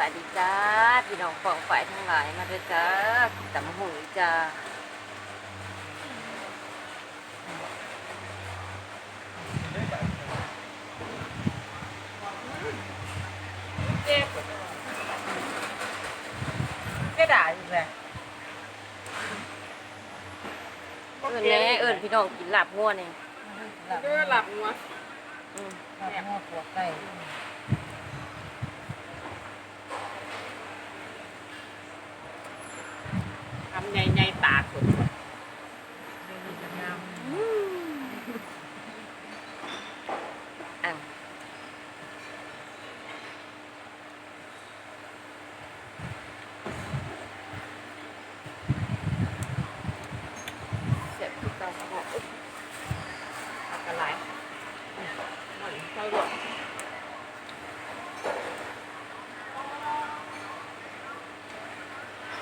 วัสดีจ้าพี่น้องฟองฝ่ายทั้งหลายมาด้วยจ้าตำหูจ้าเจ๊เจ๊ด่าอยู่เลยเอิญแน่เอิญพี่น้องกินลาบงัวนี่ก็หลับงัวอืมหลับงอปวดไก่ ทำใหญ่ๆตาสุด งาม อะเสียบที่เตาหอมอุ๊ย ผักกระไรหมันเท่าหลด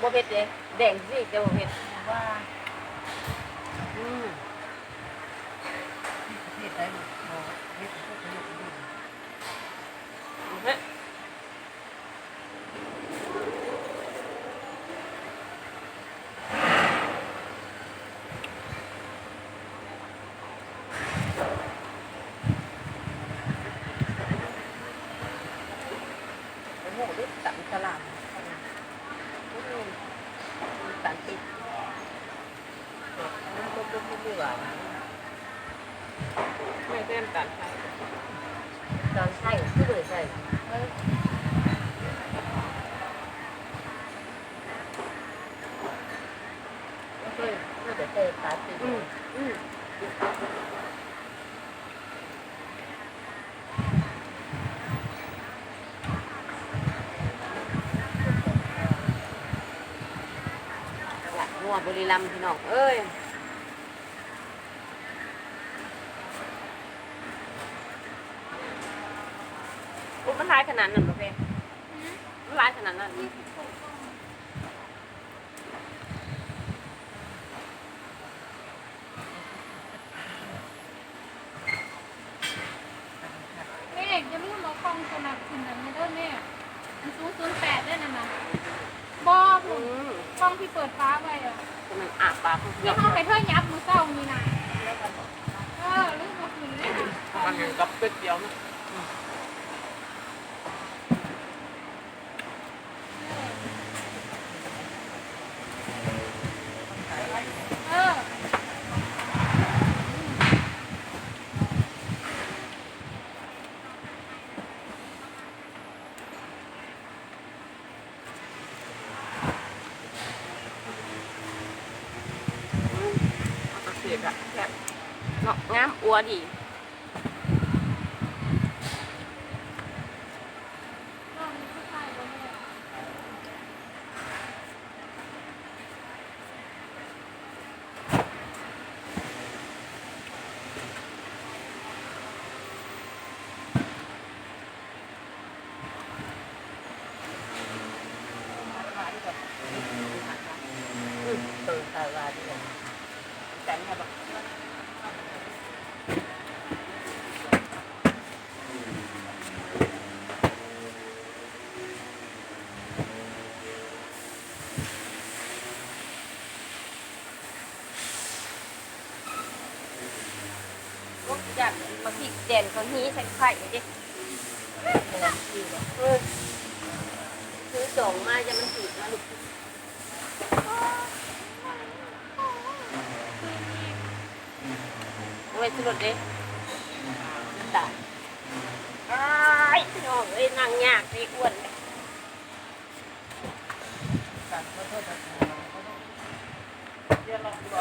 บ่เผ็ดเลยแดงสิแต่บ่เผ็ดว่าอืมเผ็ดได้บ่เฮ็ดพวกนี้ดี เฮ้ย โอ้โหดูตันสลามอืมตันติดมัน ก็บ่เบื่อไม่เต้นตัดใช่ตอนใส่คือเบื่อใส่เออก็เคยก็จะเจอตาติดอืมอืมหลักงัวบุรีรัมย์พี่น้องเอ้ยอุ๊ยมั นร้ายขนาดนั้นเหรอเพ่มันร้ายขนาดนั้นแม่อย่าลืมเอากล้องตัวนั้นขึ้นนะไม่ได้แม่มันสูงศูนย์แปดได้นะนะบอผอืมมกล้องที่เปิดฟ้าไว้อะแต่มันอาบปากของที่เราเข้าไปเท่ายับมือเศร้ามีนะเออลืมมาขึ้นเลยนะมันเหมือนกับเป็ดเดียวนะ เออ เอากระเสียบอะแค่ เนาะ งามอัวดี กล้องที่ใต้ไว้แม่ อืม เติมตาลาดี แต่ไม่บอก ลูกอยากมาพริกแดนเใส่ไข่ดิเออซื้อสองมาจะมันถือมาลูกเอาไว้สลดดิตายอ้ายพี่น้องเอ้ยนั่งยากสิอ้วนเลยกันก็โทษนะเดี๋ยวลองก่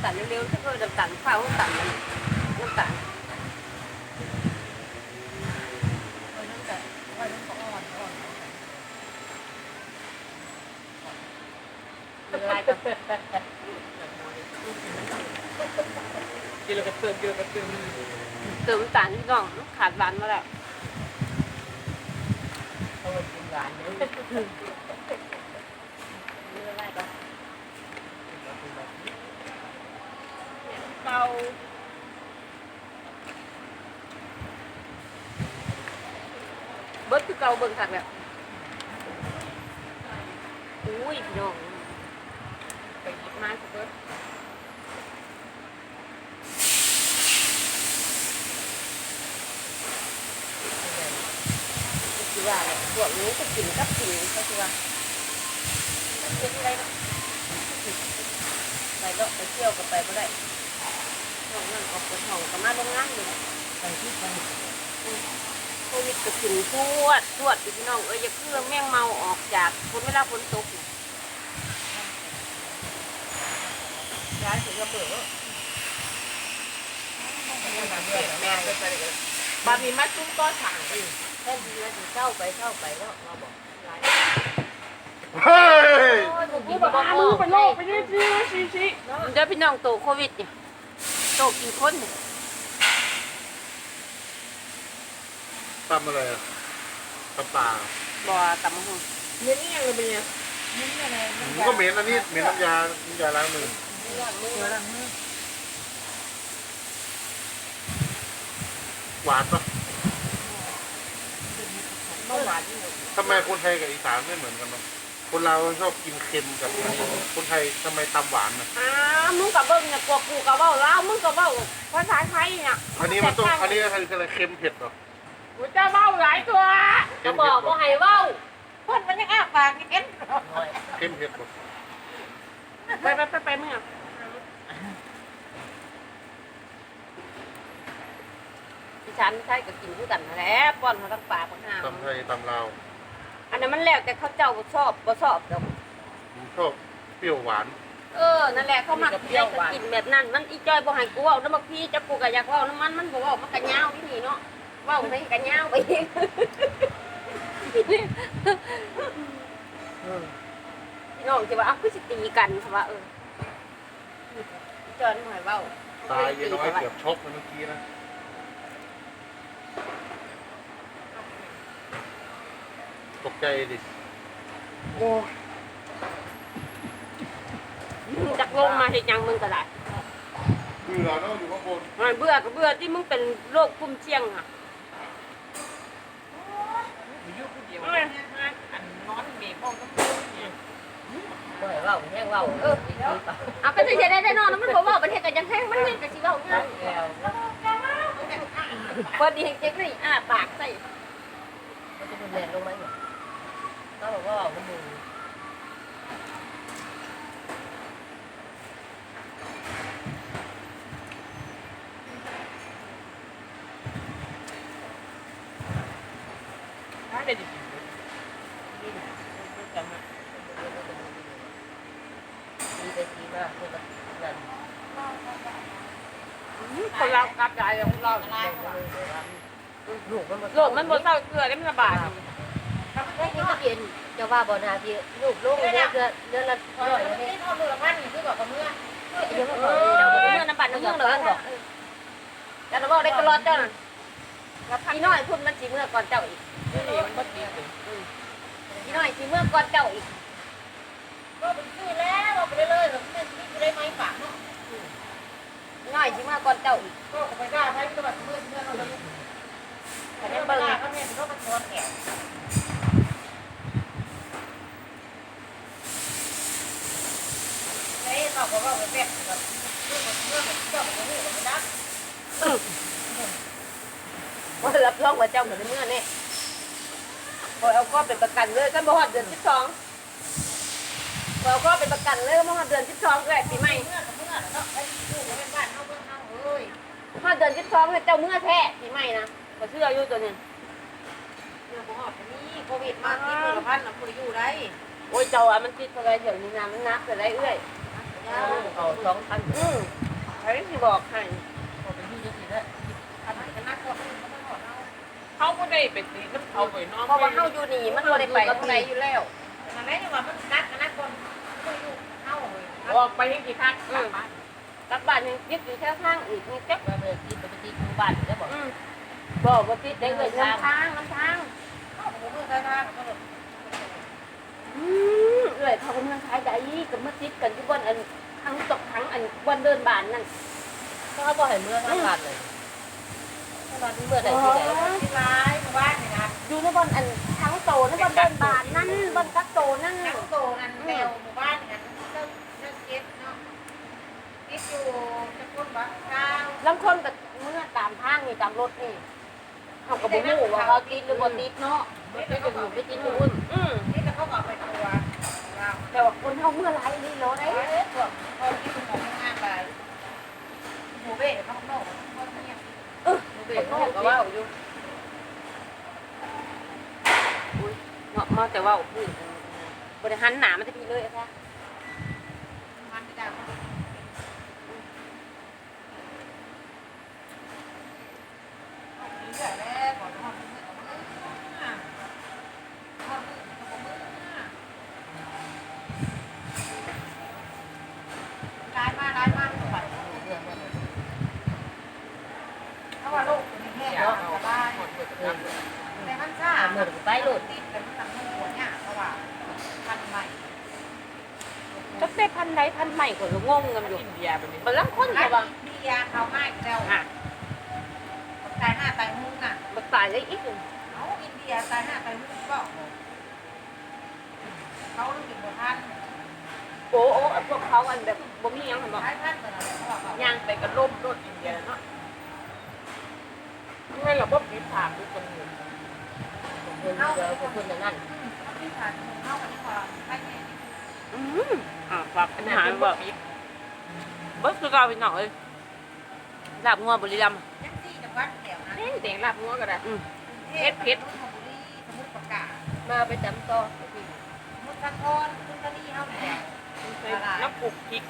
ำตาลเร็วๆถ้าเกิดน้ำตาลข้าวน้ำตาลน้ำตาลกินแล้วก็เติมเกินแล้วก็เติมเติมสารที่น้องขาดหวานมาแล้วเขาเป็นหวานเลยาเบิ่งคักแล้วอุ้ยพี่น้องไปหยิบมาสิเบิดคือว่าเนี่ยพวกนี้ก็กินกับกินก็คือว่ามันเป็นอะไรเนาะไปเลาะไปเที่ยวก็ไปบ่ได้ห้องนั่นออกไปห้องก็มาโรงงานอยู่ไปที่ไป โควิดก็ขึ้นทวดทวดอยู่พี่น้องเอ้ยอย่าเครื่องแมงเมาออกจากคนเวลาฝนตกนี่ย้ายถึงกระเบื้องแม่ไปไปเลยบ้านนี้มาจุ้มก้อนถังไปแค่ดีนะถึงเข้าไปเข้าไปแล้วเราบอกย้ายเฮ้ยกูบอกว่ามึงไปโลกไปดิมันจะพี่น้องโตโควิดเนี่ยโตกินคนเนี่ย ทำอะไรอะตำปลาบ่ตำมะฮุ่งเนี่ยนี่ยังเลยเป็นยังนี่อะไรมันก็เหม็นอันนี้เหม็นน้ำยาน้ำยาล้างมือมือละมือหวานปะเมื่อวานนี่ทำไมคนไทยกับอีสานไม่เหมือนกันเนาะคนเราวชอบกินเค็มกับอันนี้คนไทยทำไมตำหวานอะอ้าวมึงกับเบิ้งเนี่ยพวกกูกับเว้าลาวมึงกับเว้าภาษาไทยเนี่ยอันนี้มันต้องอันนี้คืออะไรเค็มเผ็ดเหรอ กูจะเมาหลายตัวเค็ก็มบเผ็อดกเหรว่าอให้เว้าคนมันยังอ้าปากนี่เอ็นเค็มเผ็ดเหรอไปไปไปไปมึงอะดิฉันใช่ก็กินคือกันนั่นแหละป้อนมาทั้งปากทั้งหางตำไทยตำลาวอันนั้นมันแล้วแต่เขาเจ้าบ่ชอบบ่ชอบดอกผมชอบเปรี้ยวหวาน เออนั่นแหละเขามักกินได้ก็กินแบบนั้นมันอีจอยบ่ให้กูเว้าน้ำบักพี่จะกูก็อยากเว้าน้ำมันมันบ่เว้ามันก็ยาวที่นี่เนาะเว้าให้ก็ยาวไปอีกพี่น้องสิว่าอ้าวคือสิตีกันค่ะว่าเอออีจอยบ่ให้เว้าตายยายน้อยเกือบช็อกไปเมื่อกี้นะตกใจดิโอ้ยมึงจักลงมาเฮ็ดหยังมึงก็ได้เบื่อเนาะอยู่ข้างบนมันเบื่อก็เบื่อที่มึงเป็นโรคกลุ่มเสี่ยงอะ อยู่คนเดียวเลยอันนอนเมย์พ่อก็พูดเนี่ย เมื่ อว่าแห้งว่าเออดีป่ะเอาก็สิเฮ็ดได้แน่นอนมันบ่เว้าประเทศก็ยังแท้งมันเฮ็ดก็สิเว้าง่ายแล้วเปิดดีเจ๊กนี่อ้าปากใส่มันจะเป็นแรงลงไหมเนี่ยเขาบอกว่าเอามือ ถ้าได้ดิ นี่นะมันจะมา ดีไปดีมากเพื่อนนั่นคนเรากลับใจของเราลูกมันโลกมันบ่เศร้าเกลือได้มันระบาดแค่นี้ก็เปลี่ยนจะว่าบ่นาทีลูกลูกเนี่ยเดือนเดือนละร้อยนี่เอามือละพันคือบบกับเมื่อเดี๋ยวมันเอบอกอเดี๋ยวเมื่อน้ำบัตรน้ำเมื่อเลยบอกแต่เราบอกได้ตลอดเจ้าน่ะอีน้อยพุ่นมันสีเมื่อก่อนเจ้าอีกนี่น้อยสีเมื่อก่อนเจ้าอีกเป็นซื้อแล้วเราไปได้เลยแบบนี้นี่ได้ไห มฝากเนาะอีน้อยสีเมื่อก่อนเจ้าอีกก็ไปได้ใช้ก็แบบเมื่อเมื่อเราเลยแต่เนี่ยเปิเบิ่งก็เนี่ยก็มันช้อนแขวเฮ้ยเราก็ว่าแบบแบบเมื่อเมื่อเจ้าของนี่เราไม่ได้ว่ารับรองว่าเจ้าเหมือนเมื่อนี่พอเอาก็เป็นประกันเลยกันบ่ฮอดเดือนที่สอง เอาก็เป็นประกันเลยบ่ฮอดเดือนที่สองเลยปีใหม่เมื่อกับเมื่อเนาะไอ้ลูกเป็นบ้านเขาเมื่อเขาเอ้ยฮอดเดือนที่สองให้เจ้าเมื่อแท้ปีใหม่นะบ่เชื่ออยู่ตัวนี้เนี่ยผมบอกนี่โควิดมาที่มือละพันเราคุยอยู่ได้โอ้ยเจ้าอะมันติดอะไรเดี๋ยวนี้นะมันนับอะไรเอ้ยเอาสองพันอืมใครสิบอกให้พอเป็นที่จะสิแล้วอันนั้นก็นักก็เขาก็ได้ไปตีน้ำเขาไปน้องเพราะว่าเฮาอยู่นี่มันบ่ได้ไปกับไหนอยู่แล้วนั่นแหละยังว่ามันนักนักคนคุย อยู่เข้าเลยออกไปที่กี่ครั้งกลับบ้านกลับบ้านยังยึดอยู่แค่ข้างอีกนี่แจ๊กมาเลยกินไปกินหมู่บ้านได้บ่อืมบอกว่าติดได้เลยน้ำทางน้ำทางเอาหมูมือท่าท่าก็เลยอืมเอ้ยเขากำลังขายได้กับมาติดกันที่บนอันทั้งตกทั้งอันบนเดินบานนั่นเขาบ่ให้เมื่อทางบ้านเลยทางบ้านเมื่อใดที่ใดที่ร้ายหมู่บ้านนี่นะอยู่ในบนอันทั้งโตในบนเดินบานนั่นบนกักโตนั่นนักโตนั่นแมวหมู่บ้านนี่นะเจ้าเจ้าเก็บเนาะติด อยู่จะคนบ้านข้าวลำคนกับเมื่อตามทางนี่ตามรถนี่เขาก็บ่รู้ว่าเขาติดหรือบ่ติดเนาะไม่ไปอยู่ไปกินอยู่อุ่นอืมนี่จะเข้ากับไปตัวเราแต่ว่าคนเขาเมื่อไรนี่รถไอ้ไอ้เอ๊ะพวกพอที่คุณหมอไม่งานไปหมูเบ้เดี๋ยวเขาข้างนอกเขาเนี่ยคนเขาก็ว่าอยู่อุ้ยเนาะมาแต่ว่าอุ้ยบริหารหนามันจะดีเลยอะค่ะ มันไม่ได้เรื่อยแล้วก่อนทอดมือกับมือทอดมือกับมือร้ายมากร้ายมากที่สุดเพราะว่าโลกมันแห้งเนาะสบายแต่มันซ่า หมดไปโลดติดแต่มันทำให้หัวเนี่ยเพราะว่าพันใหม่จักได้พันใดพันใหม่คนละงงกันอยู่กินเบียร์ไปนี่บางคนไอ้เขาว่าเบียร์เขาง่ายแล้วอะตายห้าตายหุ้นน่ะบักตายได้อีกหนึ่งเอาอินเดียตายห้าตายหุ้นก็เขาต้องกินหัวท่านโอ้โอ้พวกเขาอันแบบบ่มีหยังเห็นบ่ใช้ท่านเหมือนอะไรเขาบอกเขาย่างไปกระล่มรถอินเดียเนาะไม่เราบ่ปิดปากทุกคนอยู่ เพิ่นเดี๋ยวเพิ่นนั่นที่ผ่านเข้ากันที่ความไม่แน่อืมอ่าฝากปัญหาแบบเบิดคือเก่าพี่น้องเอ้ยลาบงัวบุรีรัมย์ยังซี่จังหวัดแถวนั้นแดงลาบงัวก็ได้อืมสมุทรสมุทรประกาศมาไปจำต่อสมุทรสาครคุณตานีเฮาเนี่ยน้ำปลูกพริก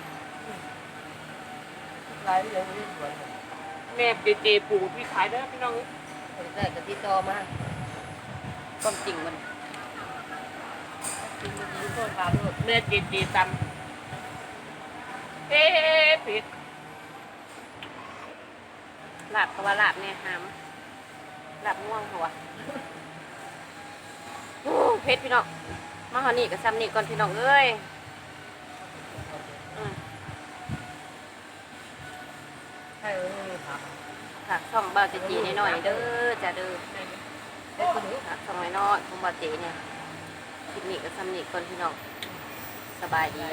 หลายเรื่องเรื่องสวนแม่เจเจปลูกพี่ขายได้พี่น้องได้ก็ติดต่อมา ความจริงมันกินมีโทษถามโลดแม่เจเจตำเอ๊ะพริกลาบเขาว่าลาบเนี่ยหามลาบง่วงหัวโอ้เพชรพี่น้องมาหอนี่กับซ้ำนี่ก่อนพี่น้องเอ้ยอืมให้เออครับฝากช่องเบาเจจีหน่อยๆเด้อจ้าเด้อ ได้คุณรู้ฝากช่อน้อยๆของเบาเจเนี่ยคลิปนี้กับซ้ำนี่ก่อนพี่น้องสบายดี